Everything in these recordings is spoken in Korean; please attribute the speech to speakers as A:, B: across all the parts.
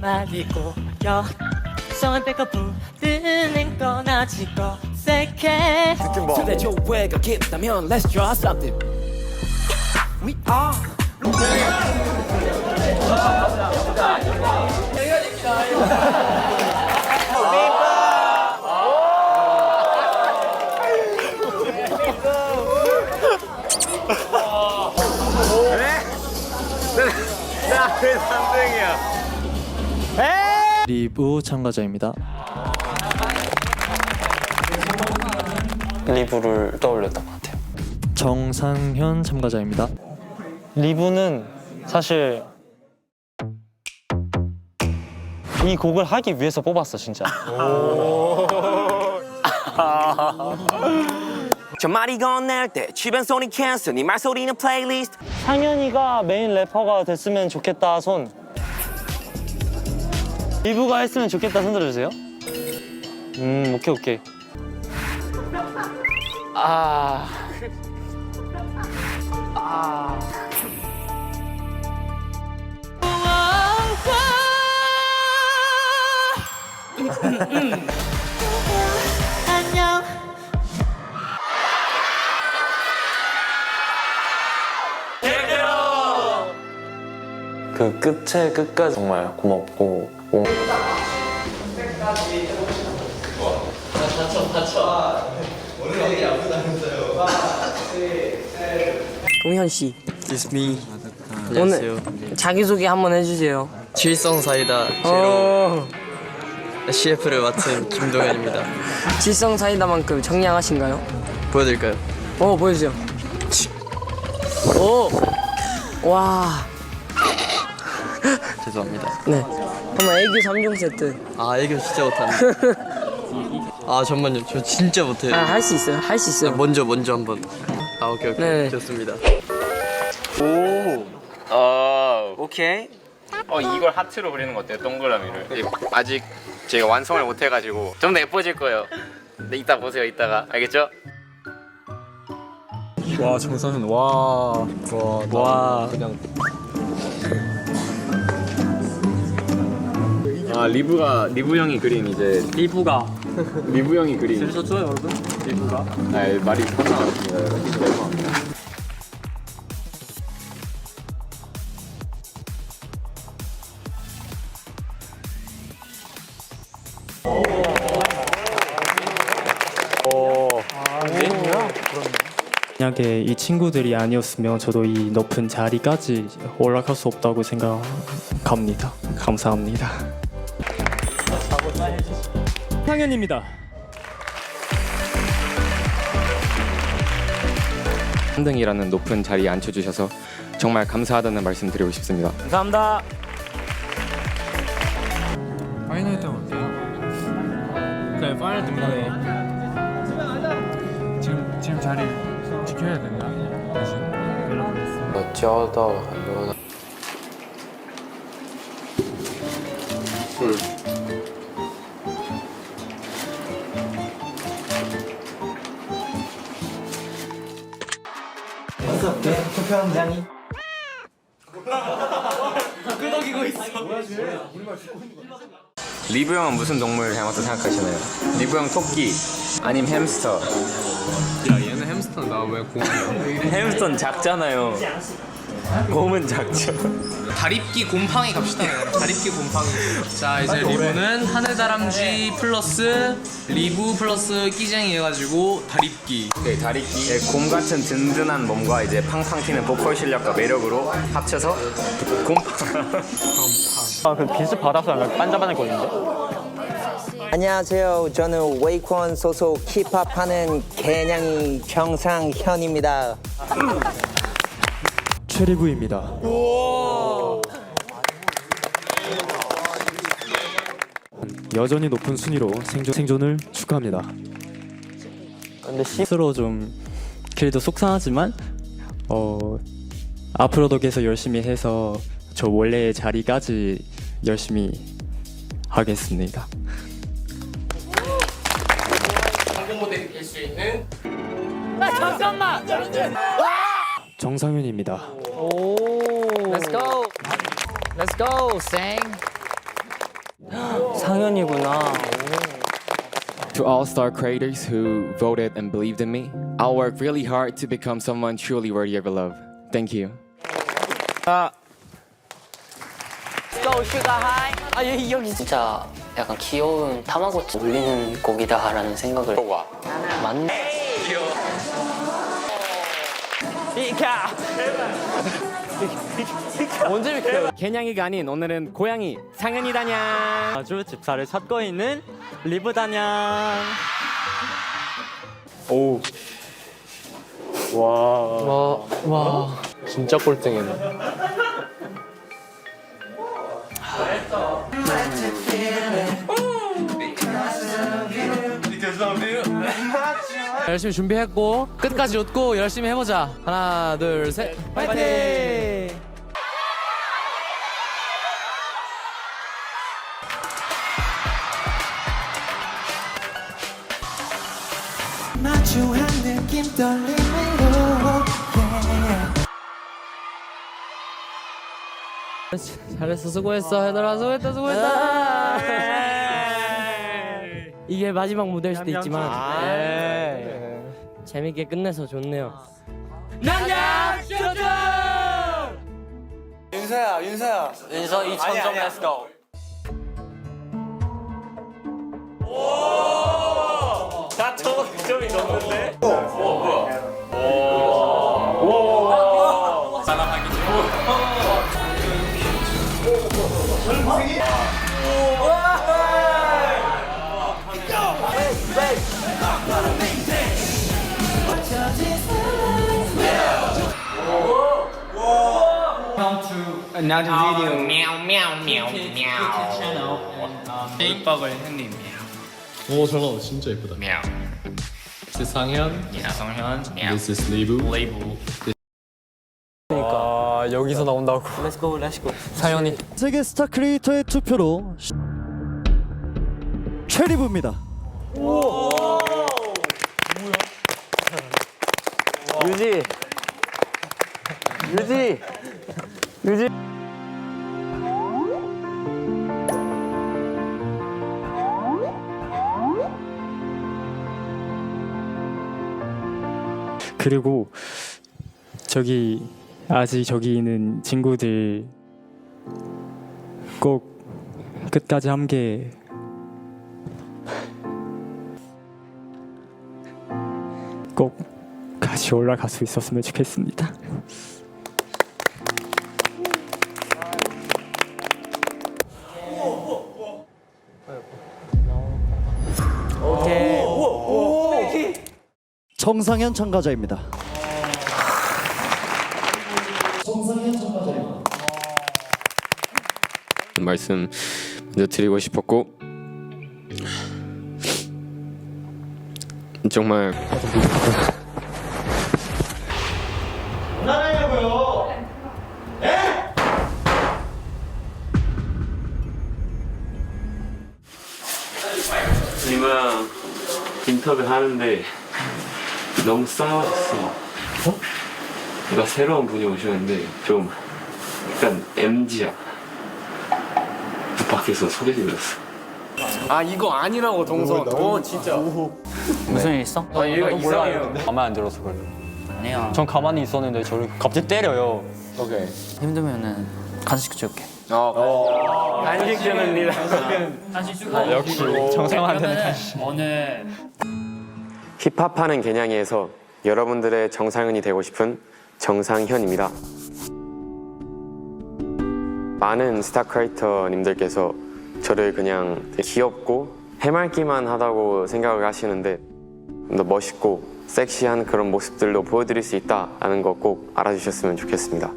A: 말리고 여. 성을 뺏고 부르는 건 아직 어색해.
B: 손에 조회가 깊다면 Let's try something. We are
C: 리브 참가자입니다.
D: 리브를 떠올렸던 것 같아요.
C: 정상현 참가자입니다.
D: 리브는 사실 이 곡을 하기 위해서 뽑았어 진짜.
E: 저 말이 건넬 때 주변 소리 캔슬 네 말소리는 플레이리스트
D: 상현이가 메인 래퍼가 됐으면 좋겠다 손. 리브가 했으면 좋겠다 손 들어주세요. 음 오케이 오케이. 아.
A: 안녕
D: 그 끝에 끝까지 정말 고맙고 오-
F: 동현 씨. 오늘 자기 소개 한번 해주세요.
G: 질성 사이다
F: 어,
G: CF를 맡은 김동현입니다.
F: 질성 사이다만큼 청량하신가요?
G: 보여드릴까요?
F: 어 보여주세요. 오, 와,
G: 죄송합니다.
F: 네. 한번 애교 3종 세트.
G: 아 애교 진짜 못하는데. 아 잠만요, 저 진짜 못해요.
F: 아, 할 수 있어요. 할 수 있어요.
G: 먼저 먼저 한번. 아 오케이 오케이
F: 네.
G: 좋습니다.
E: 오케이
H: 어 이걸 하트로 그리는 거 어때요? 동그라미를 이- 아직 제가 완성을 못 해가지고 좀 더 예뻐질 거예요. 근데 이따 보세요. 이따가 알겠죠?
C: 와 정상현 와. 와. 와. 그냥
H: 아 리브가 리브 형이 그린 이제 리브가 리브 형이 그린
D: 재밌었죠 여러분? 리브가?
H: 아 말이 상상왔습니다 여러분. 죄송합니다.
C: 만약에 이 친구들이 아니었으면 저도 이 높은 자리까지 올라갈 수 없다고 생각합니다. 감사합니다. 상현입니다.
I: 3등이라는 높은 자리에 앉혀주셔서 정말 감사하다는 말씀 드리고 싶습니다.
D: 감사합니다.
C: 파이널 때 올게요. 그래 파이널 때문에 지금 지금 자리 지켜야 된다. 대신.
D: 어 쩌다
H: 리브 형은 무슨 동물 닮았다 생각하시나요? 리브 형 토끼 아님 햄스터.
D: 햄스터는 작잖아요. 곰은 작죠.
J: 다립기 곰팡이 갑시다. 다립기 곰팡이. 자 이제 리브는 하늘다람쥐 플러스 리브 플러스 끼쟁이 해가지고 다립기.
H: 네, 다리끼 네, 곰 같은 든든한 몸과 이제 팡팡 튀는 보컬 실력과 매력으로 합쳐서 곰팡
D: 아그 비스 받아서 약간 반짝반짝거리는데?
F: 안녕하세요. 저는 웨이콘 소속 힙합하는 개냥이 정상현입니다.
C: 최리부입니다. 여전히 높은 순위로 생존, 생존을 축하합니다.
D: 근데 시
C: 스스로 좀 그래도 속상하지만 어 앞으로도 계속 열심히 해서 저 원래의 자리까지 열심히 하겠습니다.
J: 성공 모델이 될 수 있는
C: 정상윤입니다.
F: Let's go. Let's go, 생.
K: 상현이구나.
H: To all star creators who voted and believed in me, I'll work really hard to become someone truly worthy of your love. Thank you.
L: 진짜 약간 귀여운 타마고치 울리는 곡이다라는 생각을 맞네
M: 개냥이가 아닌 오늘은 고양이 상현이 다냥.
C: 아주 집사를 찾고 있는 리브 다냥.
A: 오. 와. 와. 진짜 꼴등이네. 열심히 준비했고 끝까지 웃고 열심히 해보자. 하나, 둘, 셋, 파이팅!
D: 마주한 느낌 떨림으로
A: 잘했어, 수고했어, 얘들아, 수고했다, 수고했다.
K: 이게 마지막 무대일 수도 있지만 예. 재밌게 끝내서 좋네요.
G: 윤서야, 윤서야.
K: 윤서 2,000점 렛츠고.
A: 오, 잠깐만, 진짜 예쁘다. This is 상현. This is 리브.
G: 아, 여기서 나온다고.
K: 렛츠고 렛츠고.
G: 사연이.
N: 세계 스타 크리에이터의 투표로 최리브입니다.
G: 유지. 유지. 유지.
C: 그리고 저기 아직 저기 있는 친구들 꼭 끝까지 함께 꼭 같이 올라갈 수 있었으면 좋겠습니다.
N: 정상현 참가자입니다.
H: 말씀 먼저 드리고 싶었고 정말
E: 님은 인터뷰 하는데 너무 싸우셨어. 어? 그러니까 새로운 분이 오셨는데 좀 약간 MG야. 밖에서 소개해드렸어.
M: 아 이거 아니라고 동선. 어 진짜.
L: 무슨 일 있어?
M: 아 얘가 이상해요.
G: 가만히 안 들어서 그래요.
L: 아니야
G: 전 가만히 있었는데 저를 갑자기 때려요.
M: 오케이.
L: 힘들면은 간식 줄게
M: 어. 간식 주는 일.
G: 역시 정상한테는 다시.
E: 힙합하는 개냥이에서 여러분들의 정상현이 되고 싶은 정상현입니다. 많은 스타 크리에이터님들께서 저를 그냥 귀엽고 해맑기만 하다고 생각을 하시는데 좀더 멋있고 섹시한 그런 모습들도 보여드릴 수 있다라는 거 꼭 알아주셨으면 좋겠습니다.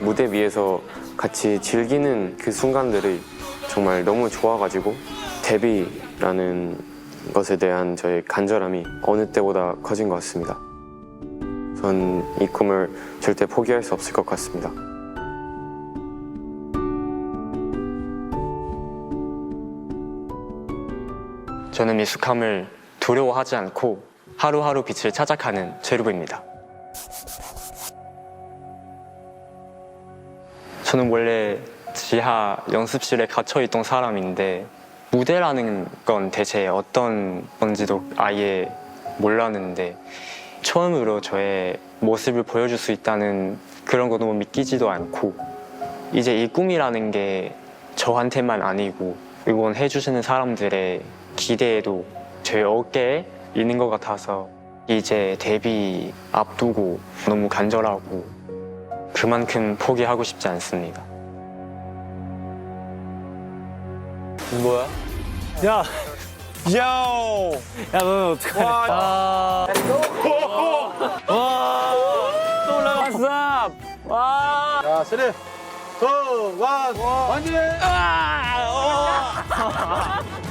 E: 무대 위에서 같이 즐기는 그 순간들이 정말 너무 좋아가지고 데뷔라는 것에 대한 저의 간절함이 어느 때보다 커진 것 같습니다. 전 이 꿈을 절대 포기할 수 없을 것 같습니다.
G: 저는 미숙함을 두려워하지 않고 하루하루 빛을 찾아가는 제루브입니다. 저는 원래 지하 연습실에 갇혀 있던 사람인데 무대라는 건 대체 어떤 건지도 아예 몰랐는데 처음으로 저의 모습을 보여줄 수 있다는 그런 거 너무 믿기지도 않고 이제 이 꿈이라는 게 저한테만 아니고 응원해 주시는 사람들의 기대에도 제 어깨에 있는 것 같아서 이제 데뷔 앞두고 너무 간절하고 그만큼 포기하고 싶지 않습니다.
O: 뭐야? 야! 야오! 야, 너는 어떡하냐? 와! 와! 또 올라갔어! 와! 야, 쓰리! 투! 원! 완전!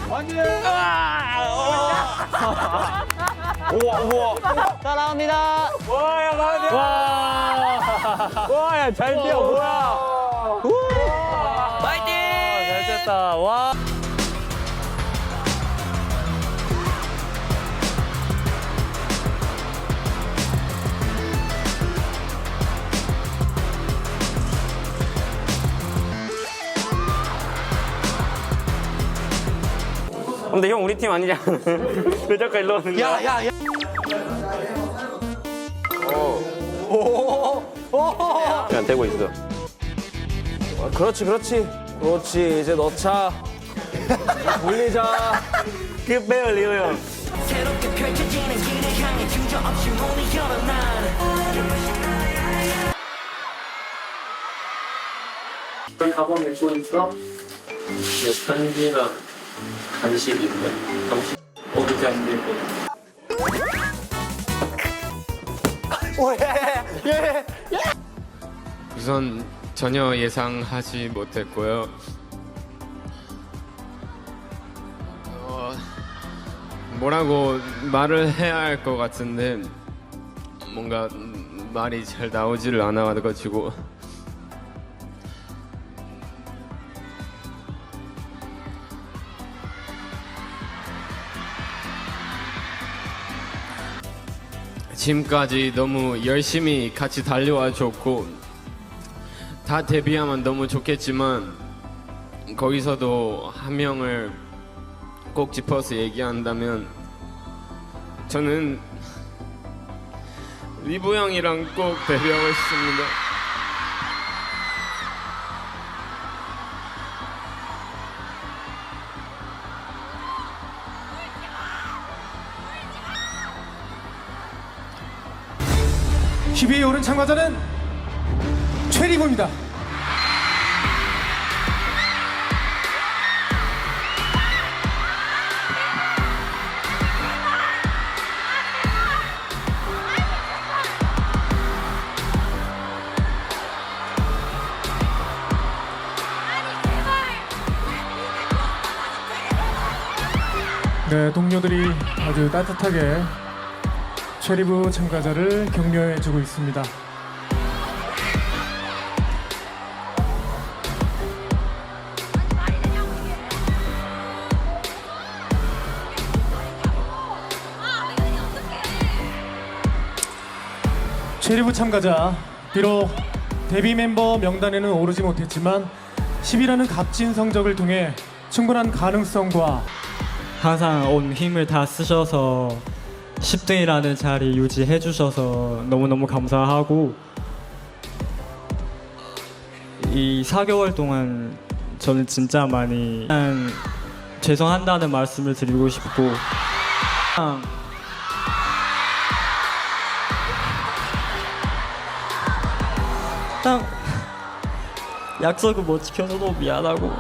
O: 완전! 우와, 우와!
D: 따라옵니다.
O: 와, 야! 와! 와, 야, 잘 뛰어, 뭐야! 파이팅! 잘 뛰었다, 와! 근데 형 우리 팀 아니잖아. 왜 자꾸 일로 오는 거야? 야, 야, 야.
H: 그냥 되고 있어.
O: 그렇지, 그렇지. 그렇지. 이제 넣자. 돌리자. 그 빼요, 리오 형.
P: 가방 입고 있어? 내 편지랑 간식 있네. 간식 어떻게 안 되고.
I: 우선 전혀 예상하지 못했고요. 어, 뭐라고 말을 해야 할 것 같은데 뭔가 말이 잘 나오지를 않아가지고 지금까지 너무 열심히 같이 달려와 줬고 다 데뷔하면 너무 좋겠지만 거기서도 한 명을 꼭 짚어서 얘기한다면 저는 리브 형이랑 꼭 데뷔하고 싶습니다.
B: 에 오른 참가자는 최리구입니다. 네, 동료들이 아주 따뜻하게 체리부 참가자를 격려해주고 있습니다. 체리부 참가자 비록 데뷔 멤버 명단에는 오르지 못했지만 10이라는 값진 성적을 통해 충분한 가능성과
G: 항상 온 힘을 다 쓰셔서 10등이라는 자리 유지해 주셔서 너무너무 감사하고 이 4개월 동안 저는 진짜 많이 죄송한다는 말씀을 드리고 싶고 그냥 그냥 약속을 못 지켜서 너무 미안하고